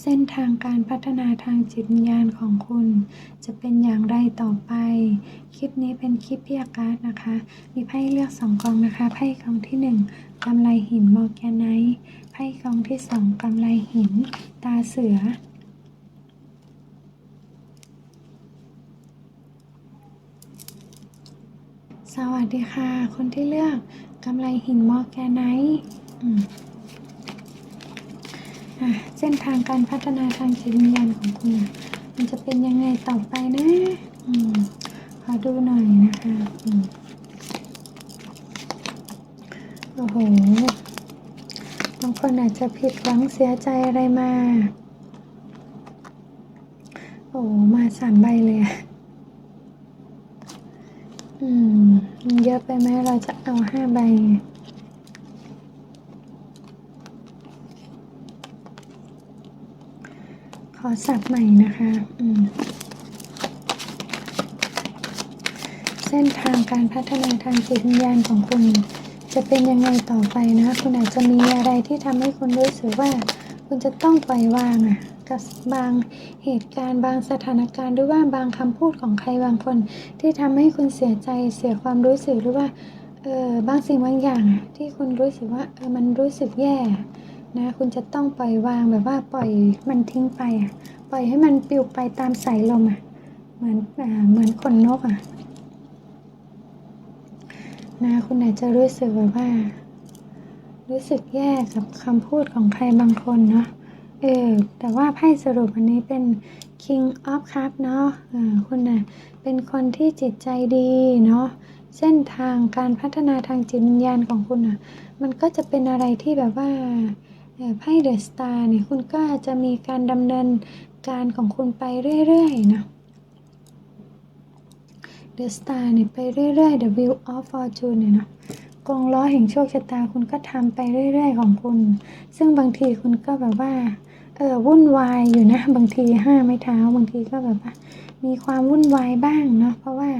เส้นทางการพัฒนาทางจิตวิญญาณของคุณ จะเป็นอย่างไรต่อไป คลิปนี้เป็นคลิปพิยาการ์ดนะคะ มีไพ่เลือกสองกองนะคะไพ่กองที่หนึ่งกำไลหินมอร์แกนไนท์ไพ่กองที่สองกำไลหิน ตาเสือสวัสดีค่ะ คนที่เลือกกำไลหินมอร์แกนไนท์ เส้นทางการพัฒนาทางจิตวิญญาณของคุณมันจะเป็นยังไงต่อไปนะอืมขอดูหน่อยนะคะอืมโอ้โหบางคนอาจจะผิดหวังเสียใจอะไรมา โอ้โหมาสามใบเลยอืม เยอะไปไหมเราจะเอาห้าใบ อสับใหม่นะคะเส้นทางการพัฒนาทางจิตวิญญาณของคุณ จะเป็นยังไงต่อไปนะ คุณอาจจะมีอะไรที่ทำให้คุณรู้สึกว่า คุณจะต้องปล่อยวางอะกับบางเหตุการณ์บางสถานการณ์หรือว่าบางคำพูดของใครบางคน ที่ทำให้คุณเสียใจเสียความรู้สึกหรือว่าเออบางสิ่งบางอย่างที่คุณรู้สึกว่าเออมันรู้สึกแย่ นะคุณจะต้องปล่อยวางแบบว่าปล่อยมันทิ้งไปอะปล่อยให้มันปลิวไปตามสายลมอะเหมือนอ่าเหมือนขนนกอะนะคุณอาจจะรู้สึกแบบว่า รู้สึกแย่กับคำพูดของใครบางคนเนาะเออแต่ว่าไพ่สรุปอันนี้เป็น King of Cup เนาะเออคุณน่ะเป็นคนที่จิตใจดีเนาะเส้นทางการพัฒนาทางจิตวิญญาณของคุณอะ มันก็จะเป็นอะไรที่แบบว่า ไพ่เดอะสตาร์เนี่ยคุณก็จะมีการดำเนินการของคุณไปเรื่อยๆเนาะ The Star เนี่ยไปเรื่อยๆ The Wheel of Fortune เนี่ยนะกองล้อแห่งโชคชะตาคุณก็ทำไปเรื่อยๆของคุณ ซึ่งบางทีคุณก็แบบว่า เออวุ่นวายอยู่นะ บางทีห้าไม้เท้า บางทีก็แบบว่ามีความวุ่นวายบ้างเนาะเพราะว่า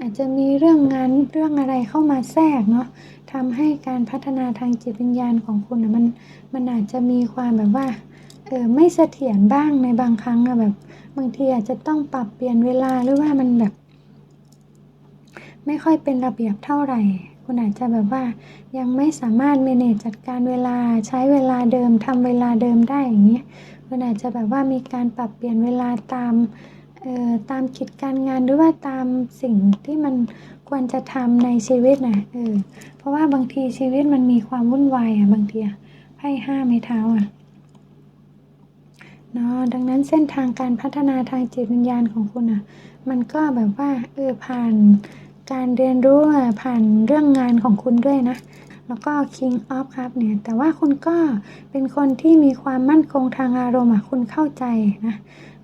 อาจจะมีเรื่องงานเรื่องอะไรเข้ามาแทรกเนาะทำให้การพัฒนาทางจิตวิญญาณของคุณนะมันมันอาจจะมีความแบบว่าเออไม่เสถียรบ้างในบางครั้งอะแบบ บางทีอาจจะต้องปรับเปลี่ยนเวลาหรือว่ามันแบบ ไม่ค่อยเป็นระเบียบเท่าไหร่ คุณอาจจะแบบว่ายังไม่สามารถเมเนจจัดการเวลาใช้เวลาเดิมทำเวลาเดิมได้อย่างเงี้ยคุณอาจจะแบบว่ามีการปรับเปลี่ยนเวลาตามเอ่อตามกิจการงานหรือว่าตามสิ่งที่มันควรจะทำในชีวิตนะเออเพราะว่าบางทีชีวิตมันมีความวุ่นวายอะบางทีอะไพ่ห้าไม้เท้าอะเนาะดังนั้นเส้นทางการพัฒนาทางจิตวิญญาณของคุณอะ มันก็แบบว่าเออผ่าน การเรียนรู้ผ่านเรื่องงานของคุณด้วยนะ แล้วก็ King of ครับเนี่ย แต่ว่าคุณก็เป็นคนที่มีความมั่นคงทางอารมณ์คุณเข้าใจนะ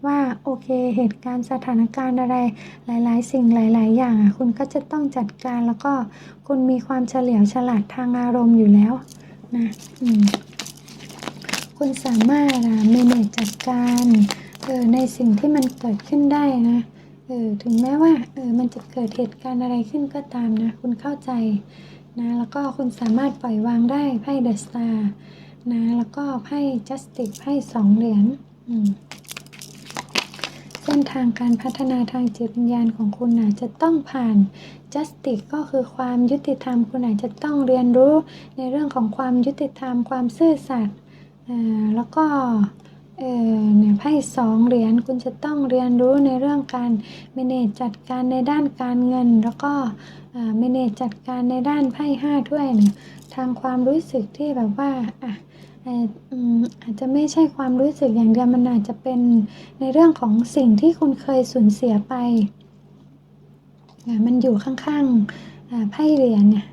ว่าโอเคเหตุการณ์สถานการณ์อะไรหลาย ๆ สิ่งหลาย ๆ อย่างอะคุณก็จะต้องจัดการแล้วก็คุณมีความเฉลียวฉลาดทางอารมณ์อยู่แล้วนะคุณสามารถอะเมเนจจัดการออในสิ่งที่มันเกิดขึ้นได้นะ เออถึงแม้ว่าเออมันจะเกิดเหตุการณ์อะไรขึ้นก็ตามนะ คุณเข้าใจนะแล้วก็คุณสามารถปล่อยวางได้ไพ่เดอะสตาร์นะแล้วก็ไพ่จัสติกไพ่สองเหรียญเส้นทางการพัฒนาทางจิตวิญญาณของคุณอาจจะต้องผ่าน justice ก็คือความยุติธรรม คุณอาจจะต้องเรียนรู้ในเรื่องของความยุติธรรม ความซื่อสัตย์แล้วก็ เออเนี่ยไพ่สองเหรียญคุณจะต้องเรียนรู้ในเรื่องการ manage จัดการในด้านการเงิน แล้วก็อ่า manage จัดการในด้านไพ่ห้าถ้วยเนี่ยทางความรู้สึกที่แบบว่าอะอาจจะไม่ใช่ความรู้สึกอย่างเดียวมันอาจจะเป็นในเรื่องของสิ่งที่คุณเคยสูญเสียไปอะมันอยู่ข้างๆไพ่เหรียญเนี่ย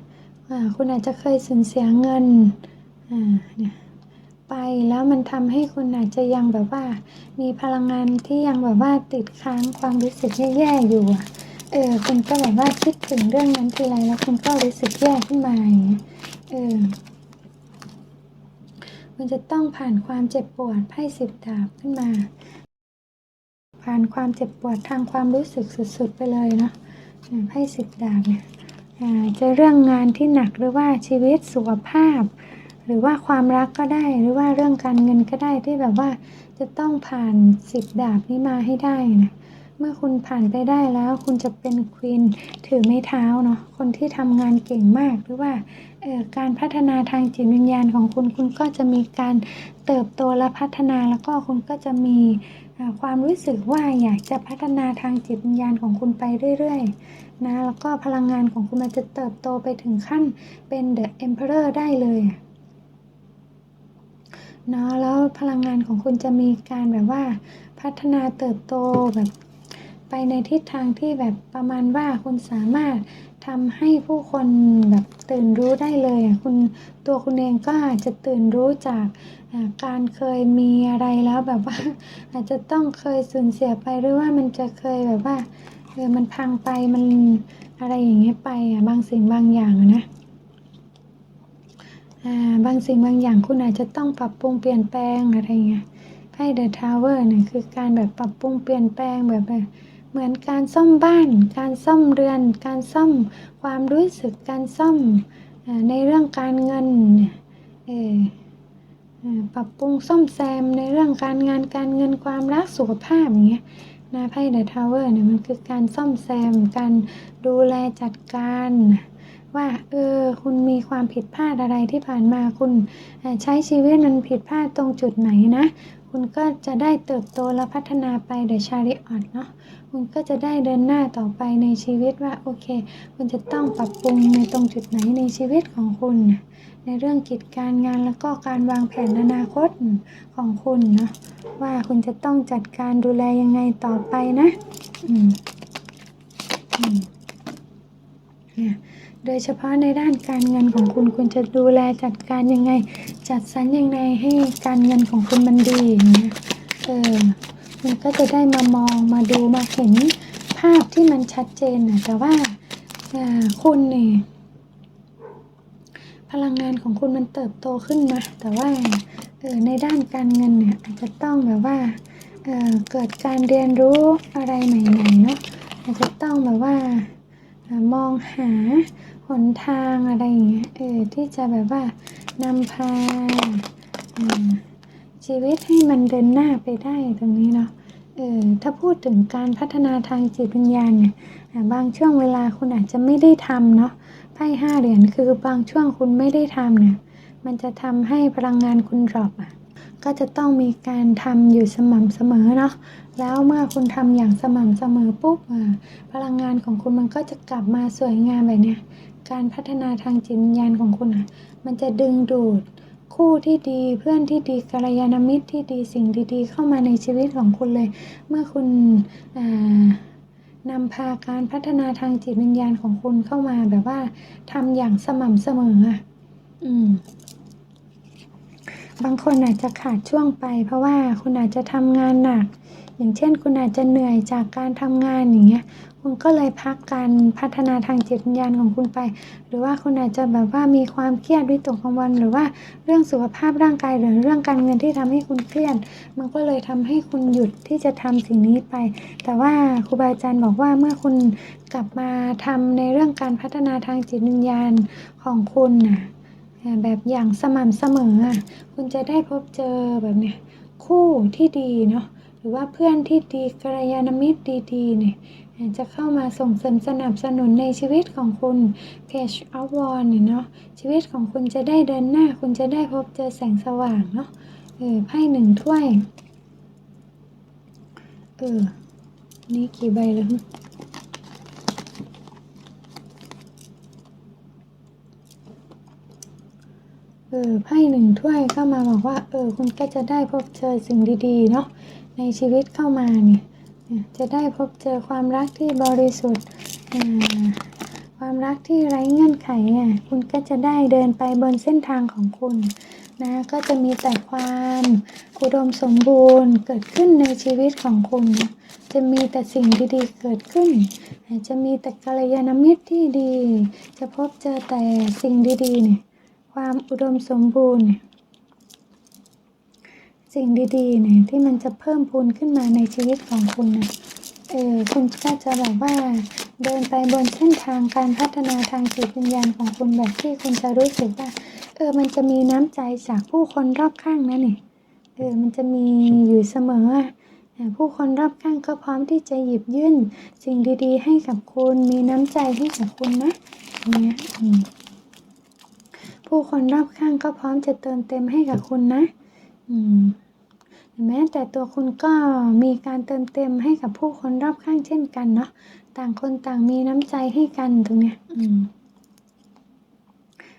คุณอาจจะเคยสูญเสียเงินอ่าเนี่ย ไปแล้วมันทำให้คุณอาจจะยังแบบว่า มีพลังงานที่ยังแบบว่าติดค้างความรู้สึกแย่ๆอยู่เออคุณก็แบบว่าคิดถึงเรื่องนั้นทีไรแล้วคุณก็รู้สึกแย่ขึ้นมาอย่างเงี้ยเออคุณจะต้องผ่านความเจ็บปวดไพ่สิบดาบขึ้นมา ผ่านความเจ็บปวดทางความรู้สึกสุดๆไปเลยเนาะไพ่สิบดาบเนี่ยจะเรื่องงานที่หนักหรือว่าชีวิตสุขภาพ หรือว่าความรักก็ได้หรือว่าเรื่องการเงินก็ได้ที่แบบว่าจะต้องผ่านสิบดาบนี้มาให้ได้นะเมื่อคุณผ่านไปได้แล้ว คุณจะเป็นควีนถือไม้เท้าเนาะคนที่ทำงานเก่งมากหรือว่าการพัฒนาทางจิตวิญญาณของคุณ คุณก็จะมีการเติบโตและพัฒนาแล้วก็คุณก็จะมีความรู้สึกว่าอยากจะพัฒนาทางจิตวิญญาณของคุณไปเรื่อยๆนะแล้วก็พลังงานของคุณมันจะเติบโตไปถึงขั้นเป็น The Emperor ได้เลย เนาะแล้วพลังงานของคุณจะมีการแบบว่าพัฒนาเติบโตแบบไปในทิศทางที่แบบประมาณว่าคุณสามารถทำให้ผู้คนแบบตื่นรู้ได้เลยคุณตัวคุณเองก็อาจจะตื่นรู้จากการเคยมีอะไรแล้วแบบว่า อาจจะต้องเคยสูญเสียไปหรือว่ามันจะเคยแบบว่าเออมันพังไปมันอะไรอย่างเงี้ยไปอะบางสิ่งบางอย่างนะ บางสิ่งบางอย่างคุณอาจจะต้องปรับปรุงเปลี่ยนแปลงอะไรเงี้ยไพ่เดอะทาวเวอร์เนี่ยคือการแบบปรับปรุงเปลี่ยนแปลงแบบเหมือนการซ่อมบ้าน การซ่อมเรือน การซ่อมความรู้สึกการซ่อมในเรื่องการเงินเออปรับปรุงซ่อมแซมในเรื่องการงานการเงินความรักสุขภาพอย่างเงี้ยนะไพ่เดอะทาวเวอร์เนี่ยมันคือการซ่อมแซม การดูแลจัดการ ว่าเออคุณมีความผิดพลาดอะไรที่ผ่านมาคุณใช้ชีวิตมันผิดพลาดตรงจุดไหนนะ คุณก็จะได้เติบโตและพัฒนาไปเดชาริออตเนาะคุณก็จะได้เดินหน้าต่อไปในชีวิตว่าโอเค คุณจะต้องปรับปรุงในตรงจุดไหนในชีวิตของคุณ ในเรื่องกิจการงานแล้วก็การวางแผนอนาคตของคุณเนาะว่าคุณจะต้องจัดการดูแลยังไงต่อไปนะ อืมอืมเนี่ย โดยเฉพาะในด้านการเงินของคุณคุณจะดูแลจัดการยังไง จัดสรรยังไงให้การเงินของคุณมันดีอย่างเงี้ยเออคุณก็จะได้มามองมาดูมาเห็นภาพที่มันชัดเจนนะแต่ว่าคุณเนี่ยพลังงานของคุณมันเติบโตขึ้นนะ แต่ว่าเออในด้านการเงินเนี่ยอาจจะต้องแบบว่าเออเกิดการเรียนรู้อะไรใหม่ๆเนาะอาจจะต้องแบบว่ามองหา นทางอะไรอย่างเงี้ยเออที่จะแบบว่านำพาชีวิตให้มันเดินหน้าไปได้ตรงนี้เนาะเออถ้าพูดถึงการพัฒนาทางจิตวิญญาณเนี่ยบางช่วงเวลาคุณอาจจะไม่ได้ทำเนาะไพ่ห้าเหรียญคือบางช่วงคุณไม่ได้ทำเนี่ยมันจะทำให้พลังงานคุณดรอปอะ ก็จะต้องมีการทำอยู่สม่ำเสมอเนาะแล้วเมื่อคุณทำอย่างสม่ำเสมอปุ๊บอ่าพลังงานของคุณมันก็จะกลับมาสวยงามแบบเนี้ยการพัฒนาทางจิตวิญญาณของคุณอะ มันจะดึงดูดคู่ที่ดีเพื่อนที่ดีกัลยาณมิตรที่ดีสิ่งดีๆ เข้ามาในชีวิตของคุณเลย เมื่อคุณอ่านำพาการพัฒนาทางจิตวิญญาณของคุณเข้ามาแบบว่าทำอย่างสม่ำเสมออะอืม บางคนอาจจะขาดช่วงไป เพราะว่าคุณอาจจะทำงานหนัก อย่างเช่น คุณอาจจะเหนื่อยจากการทำงานอย่างเงี้ยคุณก็เลยพักการพัฒนาทางจิตวิญญาณของคุณไป หรือว่าคุณอาจจะแบบว่ามีความเครียดวิตกกังวลหรือว่าเรื่องสุขภาพร่างกายหรือเรื่องการเงินที่ทำให้คุณเครียดมันก็เลยทำให้คุณหยุดที่จะทำสิ่งนี้ไป แต่ว่าครูบาอาจารย์บอกว่าเมื่อคุณกลับมาทำในเรื่องการพัฒนาทางจิตวิญญาณของคุณน่ะ อ่แบบอย่างสม่ำเสมออะคุณจะได้พบเจอแบบเนี้ยคู่ที่ดีเนาะหรือว่าเพื่อนที่ดีกัลยาณมิตรดีๆเนี่ยจะเข้ามาส่งเสริมสนับสนุนในชีวิตของคุณ Page of w a n d เนี่ยเนาะชีวิตของคุณจะได้เดินหน้า คุณจะได้พบเจอแสงสว่างเนาะเออไพ่หนึ่งถ้วยเออนี่กี่ใบแล้ว เออไพ่หนึ่งถ้วยก็มาบอกว่า เออ คุณก็จะได้พบเจอสิ่งดีๆ เนาะในชีวิตเข้ามาเนี่ยจะได้พบเจอความรักที่บริสุทธิ์ความรักที่ไร้เงื่อนไขอะคุณก็จะได้เดินไปบนเส้นทางของคุณนะก็จะมีแต่ความอุดมสมบูรณ์เกิดขึ้นในชีวิตของคุณ จะมีแต่สิ่งดีๆเกิดขึ้น จะมีแต่กัลยาณมิตรที่ดี จะพบเจอแต่สิ่งดีๆเนี่ย ความอุดมสมบูรณ์ สิ่งดีๆเนี่ยที่มันจะเพิ่มพูนขึ้นมาในชีวิตของคุณนะเออคุณก็จะแบบว่าเดินไปบนเส้นทางการพัฒนาทางจิตวิญญาณของคุณแบบที่คุณจะรู้สึกว่า เออ มันจะมีน้ำใจจากผู้คนรอบข้างนะนี่เออ มันจะมีอยู่เสมอผู้คนรอบข้างก็พร้อมที่จะหยิบยื่น สิ่งดีๆ ให้กับคุณ มีน้ำใจให้กับคุณนะเนี่ย ผู้คนรอบข้างก็พร้อมจะเติมเต็มให้กับคุณนะ อืมแม้แต่ตัวคุณก็มีการเติมเต็มให้กับผู้คนรอบข้างเช่นกันเนาะต่างคนต่างมีน้ำใจให้กันตรงเนี้ยอืม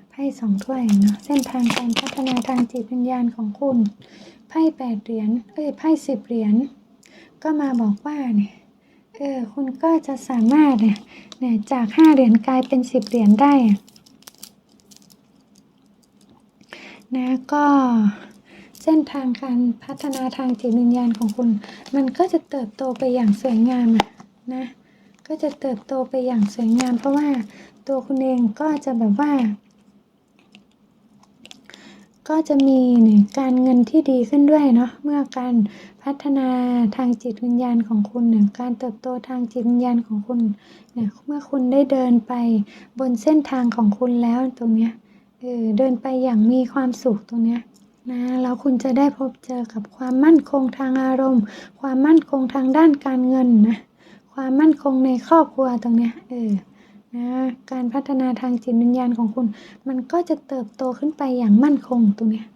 ไพ่สองถ้วยเนาะเส้นทางการพัฒนาทางจิตวิญญาณของคุณไพ่แปดเหรียญเอ้ยไพ่สิบเหรียญก็มาบอกว่าเนี่ยเออคุณก็จะสามารถเนี่ยเนี่ยจากห้าเหรียญกลายเป็นสิบเหรียญได้อะ นะก็เส้นทางการพัฒนาทางจิตวิญญาณของคุณ มันก็จะเติบโตไปอย่างสวยงามนะก็จะเติบโตไปอย่างสวยงาม เพราะว่าตัวคุณเองก็จะแบบว่า ก็จะมีเนี่ยการเงินที่ดีขึ้นด้วยเนาะเมื่อการพัฒนาทางจิตวิญญาณของคุณเนี่ยการเติบโตทางจิตวิญญาณของคุณเนี่ยเมื่อคุณได้เดินไปบนเส้นทางของคุณแล้วตรงเนี้ย เออเดินไปอย่างมีความสุขตรงเนี้ยนะแล้วคุณจะได้พบเจอกับความมั่นคงทางอารมณ์ ความมั่นคงทางด้านการเงินนะความมั่นคงในครอบครัวตรงเนี้ยเออนะการพัฒนาทางจิตวิญญาณของคุณ มันก็จะเติบโตขึ้นไปอย่างมั่นคงตรงเนี้ย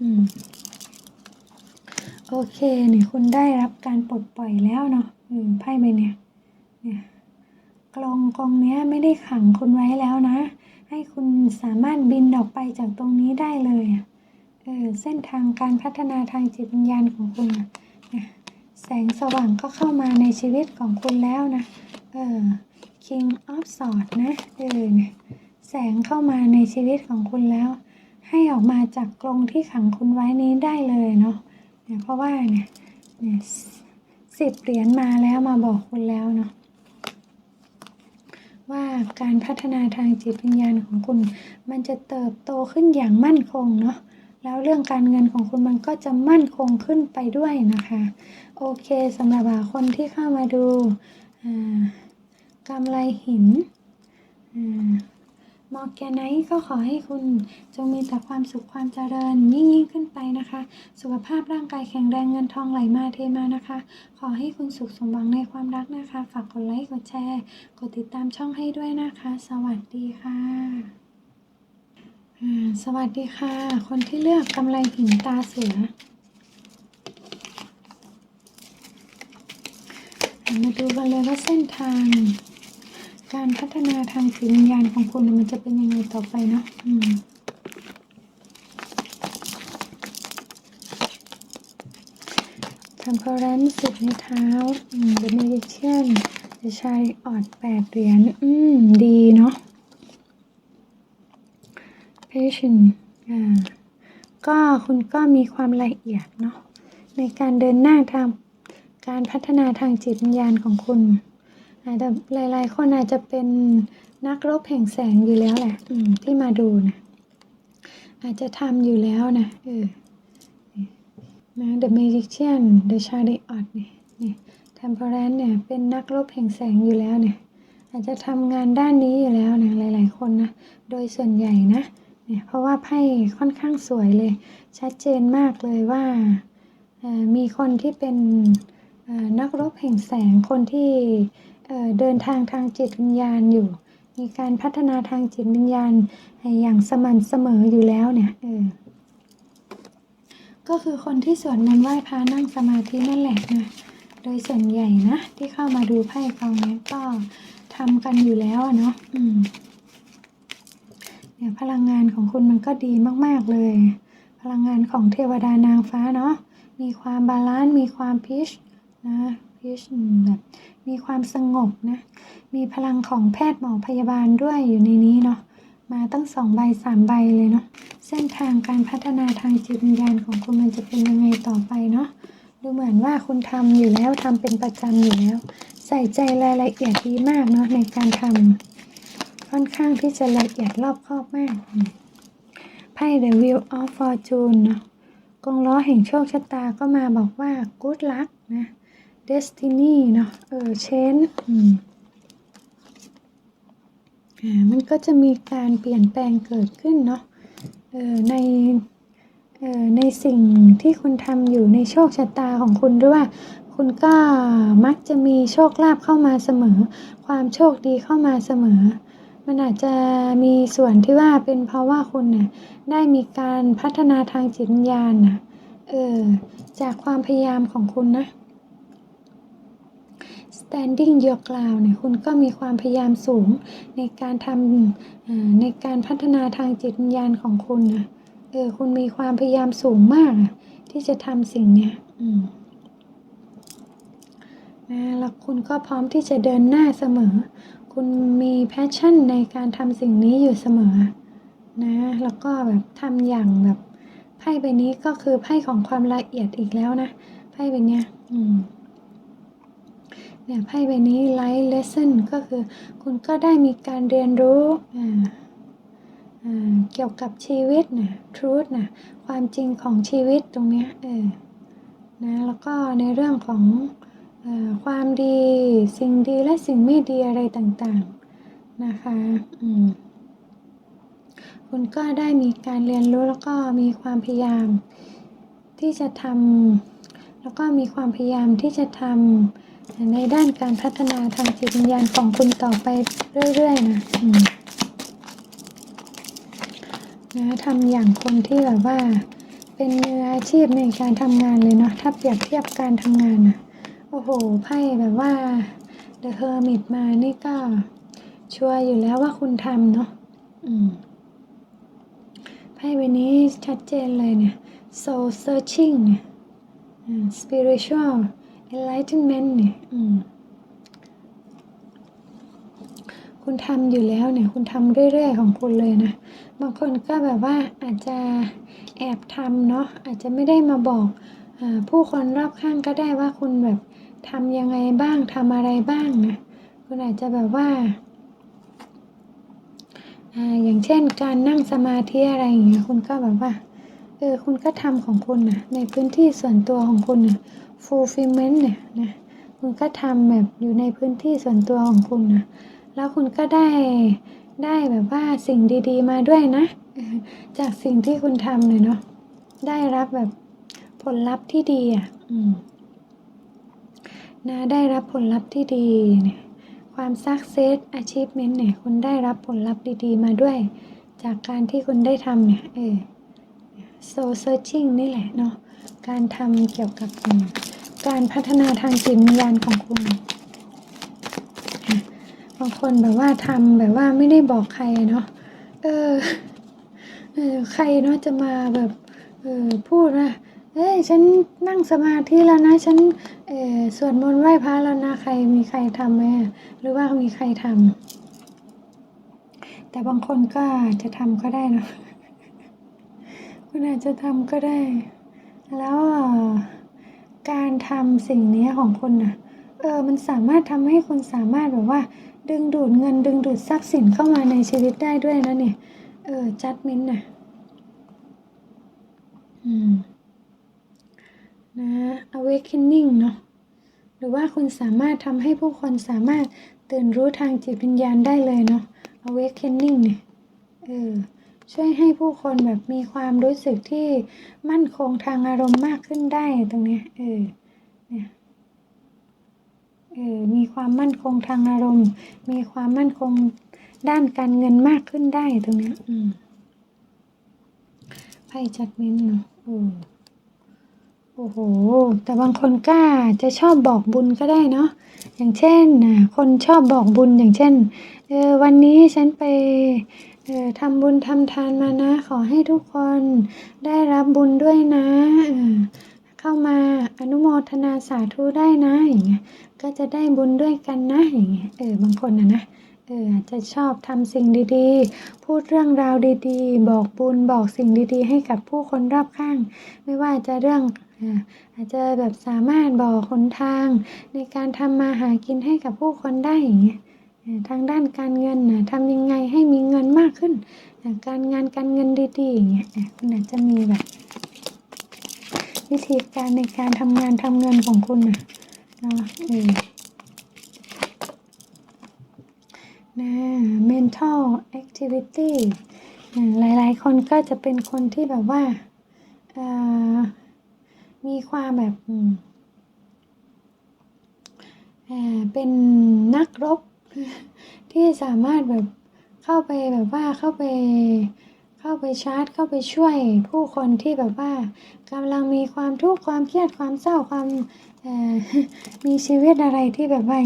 อืมโอเคเนี่ยคุณได้รับการปลดปล่อยแล้วเนาะอืมไพ่ใบเนี่ยเนี่ยกลองกองเนี้ยไม่ได้ขังคุณไว้แล้วนะ ให้คุณสามารถบินออกไปจากตรงนี้ได้เลยเออเส้นทางการพัฒนาทางจิตวิญญาณของคุณอะแสงสว่างก็เข้ามาในชีวิตของคุณแล้วนะเออ King of Swords นะเออเนี่ยแสงเข้ามาในชีวิตของคุณแล้ว ให้ออกมาจากกรงที่ขังคุณไว้นี้ได้เลยเนาะเนี่ยเพราะว่าเนี่ยเนี่ยสิบเหรียญมาแล้วมาบอกคุณแล้วเนาะ ว่าการพัฒนาทางจิตวิญญาณของคุณ มันจะเติบโตขึ้นอย่างมั่นคงเนาะแล้วเรื่องการเงินของคุณมันก็จะมั่นคงขึ้นไปด้วยนะคะ โอเคสำหรับคนที่เข้ามาดูกำไรหินอ่า มอร์แกไนท์ก็ขอให้คุณจงมีแต่ความสุขความเจริญยิ่งยิ่งขึ้นไปนะคะ สุขภาพร่างกายแข็งแรงเงินทองไหลมาเทมานะคะ ขอให้คุณสุขสมหวังในความรักนะคะ ฝากกดไลค์กดแชร์ กดติดตามช่องให้ด้วยนะคะ สวัสดีค่ะสวัสดีค่ะ คนที่เลือกกำไรหินตาเสือมาดูกันเลยว่าเส้นทาง การพัฒนาทางจิตวิญญาณของคุณมันจะเป็นยังไงต่อไปเนาะอืม Temperance สิบในเท้าอืม The Magician The Chariot แปดเหรียญ อืม ดีเนาะ Patience อ่า ก็คุณก็มีความละเอียดเนาะในการเดินหน้าทางการพัฒนาทางจิตวิญญาณของคุณ อาจจะหลาย ๆ คนอาจจะเป็นนักรบแห่งแสงอยู่แล้วแหละ อืม ที่มาดูนะ อาจจะทำอยู่แล้วนะเออนะ The Magician The Chariot เนี่ยเนี่ย Temperance เนี่ย เป็นนักรบแห่งแสงอยู่แล้วเนี่ย อาจจะทำงานด้านนี้อยู่แล้วนะ หลาย ๆ คนนะ โดยส่วนใหญ่นะ เนี่ย เพราะว่าไพ่ค่อนข้างสวยเลย ชัดเจนมากเลยว่าเอ่อมีคนที่เป็นเอ่อนักรบแห่งแสง คนที่ เดินทางทางจิตวิญญาณอยู่ มีการพัฒนาทางจิตวิญญาณอย่างสม่ำเสมออยู่แล้วเนี่ยเออก็คือคนที่สวดมนต์ไหว้พระนั่งสมาธินั่นแหละนะโดยส่วนใหญ่นะที่เข้ามาดูไพ่กองนี้ก็ทำกันอยู่แล้วอะเนาะอืมเนี่ยพลังงานของคุณมันก็ดีมาก ๆ เลย พลังงานของเทวดานางฟ้าเนาะมีความบาลานซ์มีความพีชนะพีชแบบ มีความสงบนะ มีพลังของแพทย์หมอพยาบาลด้วยอยู่ในนี้เนาะ มาตั้งสองใบสามใบเลยเนาะ เส้นทางการพัฒนาทางจิตวิญญาณของคุณมันจะเป็นยังไงต่อไปเนาะ ดูเหมือนว่าคุณทำอยู่แล้วทำเป็นประจำอยู่แล้ว ใส่ใจรายละเอียดดีมากเนาะในการทำค่อนข้างที่จะละเอียดรอบคอบมาก ไพ่ The Wheel of Fortune เนาะกงล้อแห่งโชคชะตาก็มาบอกว่า Good luck นะ Destiny เนาะเออ change อ่ามันก็จะมีการเปลี่ยนแปลงเกิดขึ้นเนาะเออในเออในสิ่งที่คุณทำอยู่ในโชคชะตาของคุณด้วยว่าคุณก็มักจะมีโชคลาภเข้ามาเสมอ ความโชคดีเข้ามาเสมอ มันอาจจะมีส่วนที่ว่าเป็นเพราะว่าคุณน่ะได้มีการพัฒนาทางจิตวิญญาณนะเออจากความพยายามของคุณนะ standing your ground เนี่ยคุณก็มีความพยายามสูงในการทำในการพัฒนาทางจิตวิญญาณของคุณนะเออคุณมีความพยายามสูงมากอะที่จะทำสิ่งเนี้ยอืมนะแล้วคุณก็พร้อมที่จะเดินหน้าเสมอ คุณมีแพชชั่นในการทำสิ่งนี้อยู่เสมอนะ แล้วก็แบบทำอย่างแบบไพ่ใบนี้ก็คือไพ่ของความละเอียดอีกแล้วนะ ไพ่ใบเนี้ย อืม เนี่ยไพ่ใบนี้ life lesson ก็คือคุณก็ได้มีการเรียนรู้เกี่ยวกับชีวิตนะ truth นะความจริงของชีวิตตรงเนี้ยเออนะแล้วก็ในเรื่องของออความดีสิ่งดีและสิ่งไม่ดีอะไรต่างๆนะคะอืมคุณก็ได้มีการเรียนรู้แล้วก็มีความพยายามที่จะทำแล้วก็มีความพยายามที่จะทำ ในด้านการพัฒนาทางจิตวิญญาณของคุณต่อไปเรื่อยๆนะนะทำอย่างคนที่แบบว่า เป็นมืออาชีพในการทำงานเลยเนาะถ้าเปรียบเทียบการทำงานนะโอ้โหไพ่แบบว่า The Hermit มานี่ก็ชัวร์อยู่แล้วว่าคุณทำเนาะไพ่ใบนี้ชัดเจนเลยเนี่ย soul searching เนี่ย spiritual enlightenment เนี่ยคุณทำอยู่แล้วเนี่ย คุณทำเรื่อยๆของคุณเลยนะ บางคนก็แบบว่าอาจจะแอบทำเนาะอาจจะไม่ได้มาบอกอผู้คนรอบข้างก็ได้ว่าคุณแบบทำยังไงบ้างทำอะไรบ้างนะ คุณอาจจะแบบว่าอย่างเช่นการนั่งสมาธิอะไรอย่างเงี้ยคุณก็แบบว่าเออคุณก็ทำของคุณนะในพื้นที่ส่วนตัวของคุณนะ fulfillment เนี่ยนะคุณก็ทำแบบอยู่ในพื้นที่ส่วนตัวของคุณนะแล้วคุณก็ได้ได้แบบว่าสิ่งดีๆ มาด้วยนะ จากสิ่งที่คุณทำเลยเนาะได้รับแบบผลลัพธ์ที่ดีอะนะได้รับผลลัพธ์ที่ดีเนี่ยความ success achievement เนี่ยคุณได้รับผลลัพธ์ดีๆ มาด้วย จากการที่คุณได้ทำเนี่ยเออ so searching นี่แหละเนาะการทำเกี่ยวกับ การพัฒนาทางจิตวิญญาณของคุณบางคนแบบว่าทำแบบว่าไม่ได้บอกใครเนาะเออเออใครเนาะจะมาแบบเออพูดว่าเอ้ยฉันนั่งสมาธิแล้วนะ ฉันเออสวดมนต์ไหว้พระแล้วนะใครมีใครทำไหมหรือว่ามีใครทำแต่บางคนก็จะทำก็ได้เนะคุณอาจจะทำก็ได้ แล้วอ่อ การทำสิ่งนี้ของคุณน่ะเออมันสามารถทำให้คุณสามารถแบบว่า ดึงดูดเงินดึงดูดทรัพย์สินเข้ามาในชีวิตได้ด้วยนะเนี่ยเออจัดมินน่ะอืมนะ awakening เนาะหรือว่าคุณสามารถทำให้ผู้คนสามารถตื่นรู้ทางจิตวิญญาณได้เลยเนาะ awakening เนี่ยเออ ช่วยให้ผู้คนแบบมีความรู้สึกที่มั่นคงทางอารมณ์มากขึ้นได้ตรงนี้เออเนี่ยเออมีความมั่นคงทางอารมณ์ มีความมั่นคงด้านการเงินมากขึ้นได้ตรงนี้อืมไพ่จัดเมินเนาะเออโอ้โห แต่บางคนกล้าจะชอบบอกบุญก็ได้เนาะ อย่างเช่นน่ะคนชอบบอกบุญอย่างเช่น เออวันนี้ฉันไป ทำบุญทำทานมานะ ขอให้ทุกคนได้รับบุญด้วยนะเข้ามาอนุโมทนาสาธุได้นะอย่างเงี้ยก็จะได้บุญด้วยกันนะอย่างเงี้ยเออบางคนนะนะเอออาจจะชอบทำสิ่งดีๆ พูดเรื่องราวดีๆ บอกบุญบอกสิ่งดีๆ ให้กับผู้คนรอบข้าง ไม่ว่าจะเรื่องอาจจะแบบสามารถบอกหนทาง ในการทำมาหากินให้กับผู้คนได้อย่างเงี้ย ทางด้านการเงินนะทำยังไงให้มีเงินมากขึ้น การงานการเงินดีๆอย่างเงี้ยคุณอาจจะมีแบบ วิธีการในการทำงานทำเงินของคุณนะเนาะเออนะ mental activity หลายๆ คนก็จะเป็นคนที่แบบว่า มีความแบบเเป็นนักรบ ที่สามารถแบบเข้าไปแบบว่าเข้าไป เข้าไปชาร์จ เข้าไปช่วยผู้คนที่แบบว่ากำลังมีความทุกข์ความเครียดความเศร้าความมีชีวิตอะไรที่แบบว่า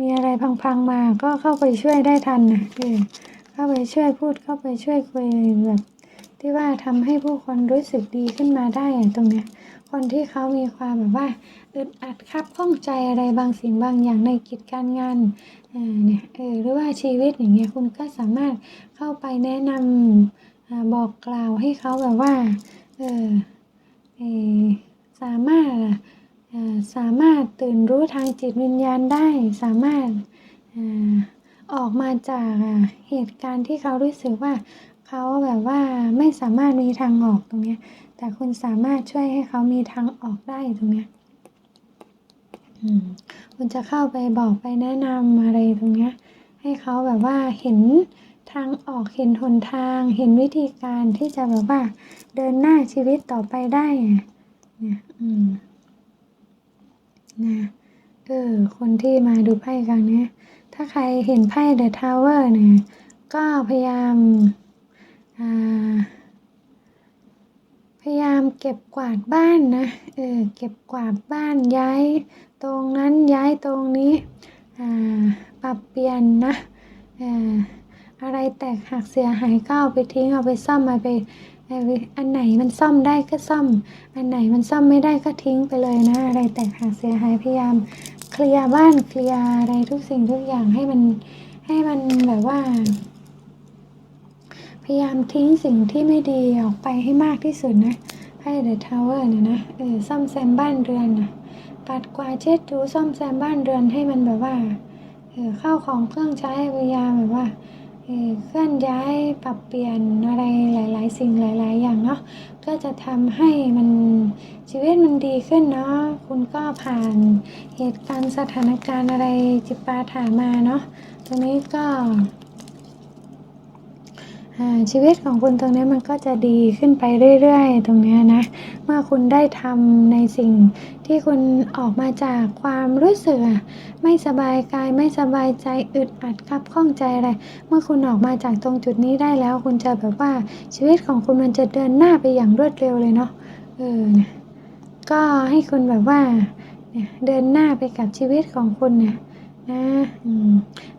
มีอะไรพังๆมาก็เข้าไปช่วยได้ทันนะเออเข้าไปช่วยพูดเข้าไปช่วยคุยแบบที่ว่าทำให้ผู้คนรู้สึกดีขึ้นมาได้ตรงเนี้ยคนที่เขามีความแบบว่าอึดอัดคับข้องใจอะไรบางสิ่งบางอย่างในกิจการงาน เนี่ยเออหรือว่าชีวิตอย่างเงี้ยคุณก็สามารถเข้าไปแนะนำอบอกกล่าวให้เขาแบบว่าเออเออสามารถสามารถตื่นรู้ทางจิตวิญญาณได้ สามารถออกมาจากเหตุการณ์ที่เขารู้สึกว่าเขาแบบว่าไม่สามารถมีทางออกตรงเนี้ยแต่คุณสามารถช่วยให้เขามีทางออกได้ตรงเนี้ย คุณจะเข้าไปบอกไปแนะนำอะไรตรงเนี้ย ให้เขาแบบว่าเห็นทางออกเห็นหนทาง เห็นวิธีการที่จะแบบว่า เดินหน้าชีวิตต่อไปได้เนี่ยอืมนะเออคนที่มาดูไพ่ครั้งเนี้ยถ้าใครเห็นไพ่เดอะทาวเวอร์เนี่ย ก็พยายามอ่า พยายามเก็บกวาดบ้านนะ เออ เก็บกวาดบ้านย้าย ตรงนั้นย้ายตรงนี้ อ่า ปรับเปลี่ยนนะอ่าอะไรแตกหักเสียหายก็เอาไปทิ้งเอาไปซ่อมเอาไปเอาไป อันไหนมันซ่อมได้ก็ซ่อม อันไหนมันซ่อมไม่ได้ก็ทิ้งไปเลยนะ อะไรแตกหักเสียหายพยายามเคลียร์บ้านเคลียร์อะไรทุกสิ่งทุกอย่างให้มันให้มันแบบว่า พยายามทิ้งสิ่งที่ไม่ดีออกไปให้มากที่สุดนะไพ่เดอะทาวเวอร์เนี่ยนะเออซ่อมแซมบ้านเรือนนะปัดกวาดเช็ดถูซ่อมแซมบ้านเรือนให้มันแบบว่าเออข้าวของเครื่องใช้พยายามแบบว่าเออเคลื่อนย้ายปรับเปลี่ยนอะไรหลาย ๆ สิ่งหลาย ๆ อย่างเนาะก็จะทำให้มันชีวิตมันดีขึ้นเนาะคุณก็ผ่านเหตุการณ์สถานการณ์อะไรจิปาถามาเนาะตรงนี้ก็ ชีวิตของคุณตรงนี้มันก็จะดีขึ้นไปเรื่อยๆ ตรงนี้นะ เมื่อคุณได้ทำในสิ่งที่คุณออกมาจากความรู้สึกไม่สบายกายไม่สบายใจอึดอัดคับข้องใจอะไร เมื่อคุณออกมาจากตรงจุดนี้ได้แล้ว คุณจะแบบว่าชีวิตของคุณมันจะเดินหน้าไปอย่างรวดเร็วเลยเนาะเออเนี่ยก็ให้คุณแบบว่าเดินหน้าไปกับชีวิตของคุณเนี่ยนะอืม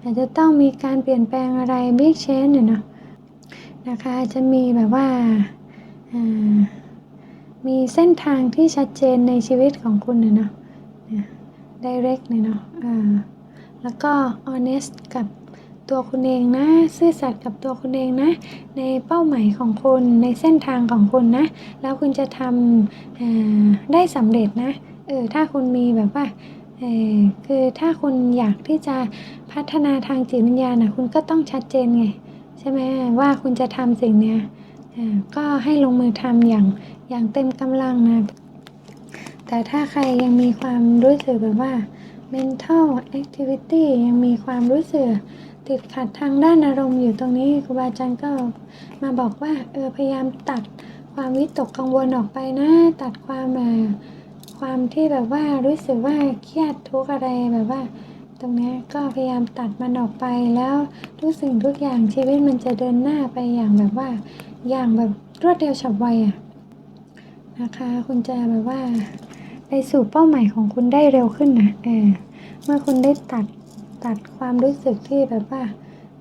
อาจจะต้องมีการเปลี่ยนแปลงอะไรบิ๊กเชนเนี่ยเนาะ นะคะ จะมีแบบว่าามีเส้นทางที่ชัดเจนในชีวิตของคุณเนาะเนี่ย direct เนี่ยเนาะแล้วก็ honest กับตัวคุณเองนะ ซื่อสัตย์กับตัวคุณเองนะ ในเป้าหมายของคุณ ในเส้นทางของคุณนะ แล้วคุณจะทำได้สำเร็จนะ เออ ถ้าคุณมีแบบว่าคือถ้าคุณอยากที่จะพัฒนาทางจิตวิญญาณนะคุณก็ต้องชัดเจนไง ใช่ไหมว่าคุณจะทำสิ่งเนี้ยก็ให้ลงมือทำอย่างอย่างเต็มกำลังนะแต่ถ้าใครยังมีความรู้สึกแบบว่า mental activity ยังมีความรู้สึกติดขัดทางด้านอารมณ์อยู่ตรงนี้ครูบาอาจารย์ก็มาบอกว่าเออพยายามตัดความวิตกกังวลออกไปนะ ตัดความความที่แบบว่ารู้สึกว่าเครียดทุกอะไรแบบว่า ตรงนี้ก็พยายามตัดมันออกไปแล้วทุกสิ่งทุกอย่างชีวิตมันจะเดินหน้าไปอย่างแบบว่า อย่างแบบรวดเร็วฉับไวอะนะคะ คุณจะแบบว่าไปสู่เป้าหมายของคุณได้เร็วขึ้นนะเออเมื่อคุณได้ตัดตัดความรู้สึกที่แบบว่า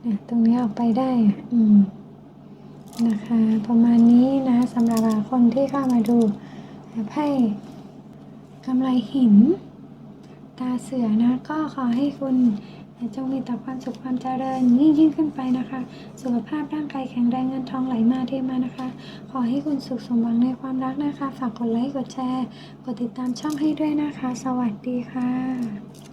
เนี่ยตรงนี้ออกไปได้อะอืมนะคะ ประมาณนี้นะสำหรับคนที่เข้ามาดูไพ่กำไรหิน ตาเสือนะ ก็ขอให้คุณจงมีแต่ความสุขความเจริญยิ่งยิ่งขึ้นไปนะคะ สุขภาพร่างกายแข็งแรงเงินทองไหลมาเทมานะคะ ขอให้คุณสุขสมหวังในความรักนะคะ ฝากกดไลค์กดแชร์ กดติดตามช่องให้ด้วยนะคะ สวัสดีค่ะ